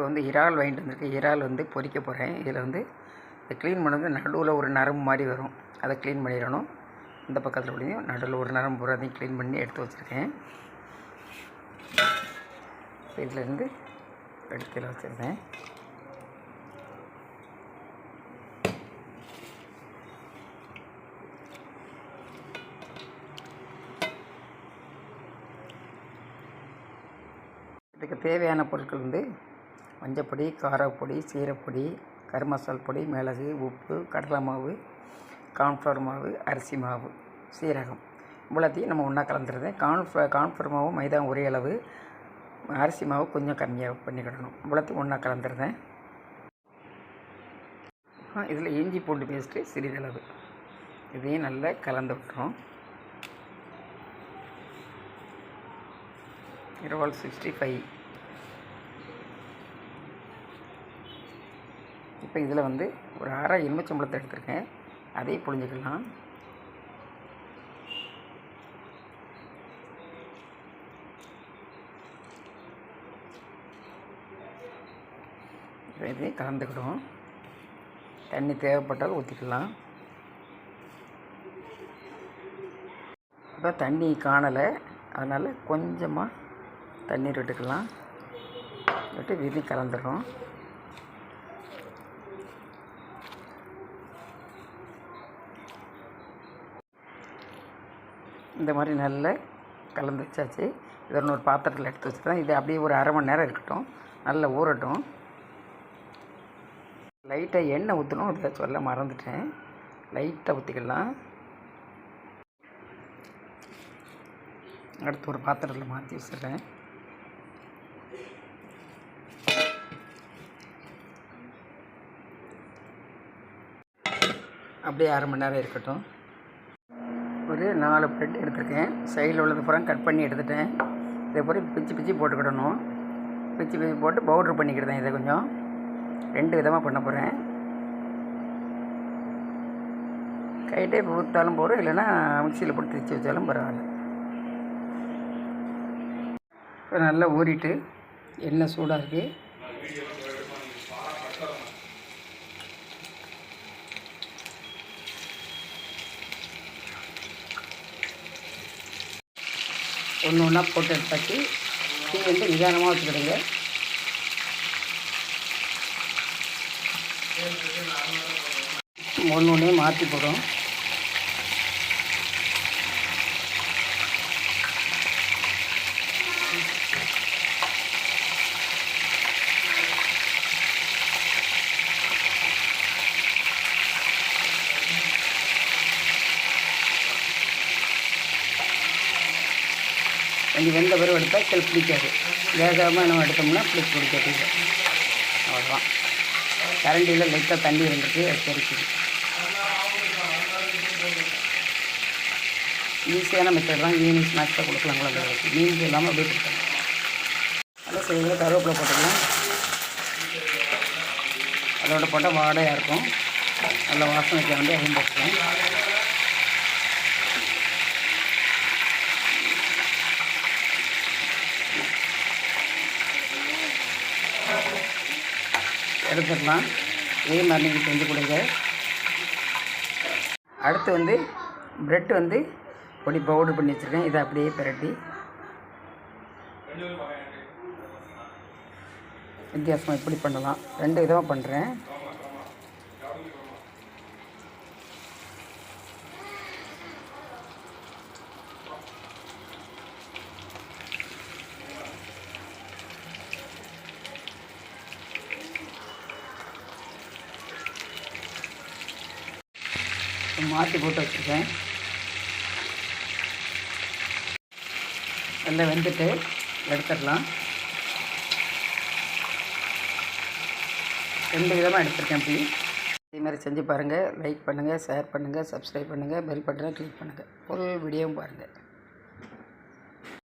இப்போ வந்து இறால் வாங்கிட்டு வந்திருக்கேன். இறால் வந்து பொறிக்க போகிறேன் இதில் வந்து இதை க்ளீன் பண்ணது நடுவில் ஒரு நரம்பு மாதிரி வரும். அதை க்ளீன் பண்ணிடணும். இந்த பக்கத்தில் உள்ளதையும் நடுவில் ஒரு நரம்பு பூராத்தையும் க்ளீன் பண்ணி எடுத்து வச்சுருக்கேன். இதுலேருந்து எடுத்துல வச்சுருந்தேன். இதுக்கு தேவையான பொருட்கள் வந்து மஞ்சப்பொடி காரப்பொடி சீரப்பொடி கருமசால் பொடி மிளகு உப்பு கடலை மாவு கார்ன்ஃப்ளவர் மாவு அரிசி மாவு சீரகம். இவ்வளோத்தையும் நம்ம ஒன்றா கலந்துருந்தேன் கார்ன்ஃப்ள கார்ன்ஃப்ளவர் மாவு மைதா ஒரே அளவு. அரிசி மாவு கொஞ்சம் கம்மியாக பண்ணிக்கிடணும். இவ்வளோத்தையும் ஒன்றா கலந்துருந்தேன் இதில் இஞ்சி பூண்டு பேஸ்ட்டு சிறிதளவு. இதையும் நல்லா கலந்து விட்டுறோம். இரவால் சிக்ஸ்டி ஃபைவ் இப்போ இதில் வந்து ஒரு அரை எலுமிச்சம்பழத்தை எடுத்திருக்கேன். அதையும் புழிஞ்சிக்கலாம். இதையும் கலந்துக்கிடும் தண்ணி தேவைப்பட்டால் ஊற்றிக்கலாம். இப்போ தண்ணி காணலை. அதனால் கொஞ்சமாக தண்ணீர் விட்டுக்கலாம். விட்டு விதி கலந்துடும் இந்த மாதிரி நல்லா கலந்து வச்சாச்சு. இதை இன்னொரு பாத்திரத்தில் எடுத்து வச்சுட்டேன் இது அப்படியே ஒரு அரை மணி நேரம் இருக்கட்டும். நல்லா ஊறட்டும். லைட்டாக எண்ணெய் ஊற்றணும் அதை சொல்ல மறந்துட்டேன். லைட்டாக ஊற்றிக்கலாம் அடுத்து ஒரு பாத்திரத்தில் மாற்றி வச்சுருக்கேன் அப்படியே அரை மணி நேரம் இருக்கட்டும். வந்து நாலு பிரெட் எடுத்திருக்கேன். சைடில் உள்ளது பூரா கட் பண்ணி எடுத்துட்டேன். இதை பூரா பிச்சு பிச்சு போட்டுக்கிடணும் பிச்சு பிச்சு போட்டு பவுட்ரு பண்ணிக்கிட்டேன் இதை கொஞ்சம். ரெண்டு விதமாக பண்ண போகிறேன் கைட்டே ஊற்றாலும் போகிறோம் இல்லைன்னா மிக்சியில் போட்டு திரிச்சு வச்சாலும் பரவாயில்ல. இப்போ நல்லா ஊறிட்டு எண்ணெய் சூடாக இருக்குது ஒன்று ஒன்றா போட்டு எடுத்தாச்சு தீ வந்து நிதானமாக வச்சுக்கிடுங்க. ஒன்று ஒன்றே மாற்றி போடும் கொஞ்சம் வெந்த பிறகு எடுத்தால் சில பிடிக்காது. வேகாமல் நம்ம எடுத்தோம்னா பிடிச்சி பிடிக்காது. அவ்வளோதான் கரண்டியில் லைட்டாக தண்ணி இருந்துட்டு அது தெரிக்குது ஈஸியான மெத்தட் தான். ஈவினிங் ஸ்நாக்ஸாக கொடுக்கலாம் குழந்தைகளுக்கு மீன்ஸ் இல்லாமல் அப்படியே கொடுக்கலாம். நல்லா செய்வது கருவேப்பிலை போட்டுக்கலாம். அதோட போட்டால் வாடையாக இருக்கும். நல்ல வாசனைக்கு வந்து அதையும் போட்டுக்கலாம் எடுத்துடலாம். இதே மாதிரி நீங்கள் செஞ்சு கொடுங்க. அடுத்து வந்து ப்ரெட் வந்து பொடி பவுடர் பண்ணி வச்சுருக்கேன். இதை அப்படியே பிரட்டி. வித்தியாசமாக இப்படி பண்ணலாம். ரெண்டு விதமாக பண்ணுறேன் மாற்றி போட்டு வச்சுருக்கேன். நல்லா வெந்துட்டு எடுத்துடலாம். ரெண்டு விதமாக எடுத்துருக்கேன் இப்படி. இதே மாதிரி செஞ்சு பாருங்கள் லைக் பண்ணுங்கள் ஷேர் பண்ணுங்கள் சப்ஸ்கிரைப் பண்ணுங்கள் பெல் பட்டனை கிளிக் பண்ணுங்கள் ஃபுல் வீடியோவும் பாருங்கள்